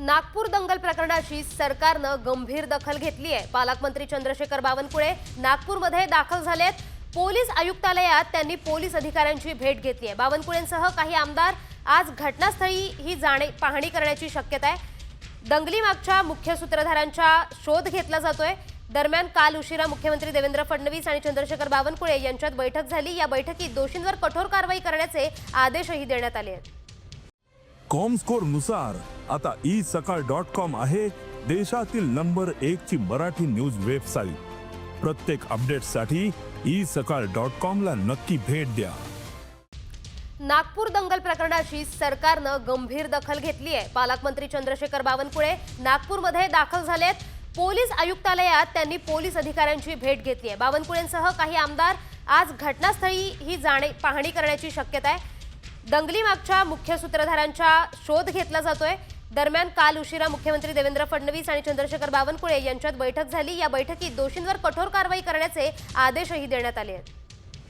नागपूर दंगल प्रकरणाची सरकारनं गंभीर दखल घेतली आहे पालकमंत्री चंद्रशेखर बावनकुळे नागपूरमध्ये दाखल झालेत. पोलीस आयुक्तालयात त्यांनी पोलीस अधिकाऱ्यांची भेट घेतली आहे बावनकुळेंसह काही आमदार आज घटनास्थळी ही जाणे पाहणी करण्याची शक्यता आहे दंगलीमागच्या मुख्य सूत्रधारांचा शोध घेतला जातोय. दरम्यान काल उशिरा मुख्यमंत्री देवेंद्र फडणवीस आणि चंद्रशेखर बावनकुळे यांच्यात बैठक झाली. या बैठकीत दोषींवर कठोर कारवाई करण्याचे आदेशही देण्यात आले आहेत. कॉमस्कोरनुसार आता ई सकाळ डॉट कॉम आहे देशातील नंबर एक ची मराठी न्यूज वेबसाईट प्रत्येक अपडेटसाठी ई सकाळ डॉट कॉम ला नक्की भेट द्या. नागपूर दंगल प्रकरणाची सरकारनं गंभीर दखल घेतली आहे. पालकमंत्री चंद्रशेखर बावनकुळे नागपूरमध्ये दाखल झालेत. पोलीस आयुक्तालयात त्यांनी पोलीस अधिकाऱ्यांची भेट घेतली आहे. बावनकुळेंसह काही आमदार आज घटनास्थळी ही जाणे पाहणी करण्याची शक्यता आहे. दंगलीमागच्या मुख्य सूत्रधारांचा शोध घेतला जातोय. दरम्यान काल उशिरा मुख्यमंत्री देवेंद्र फडणवीस आणि चंद्रशेखर बावनकुळे यांच्यात बैठक झाली. या बैठकीत दोषींवर कठोर कारवाई करण्याचे आदेशही देण्यात आले आहेत.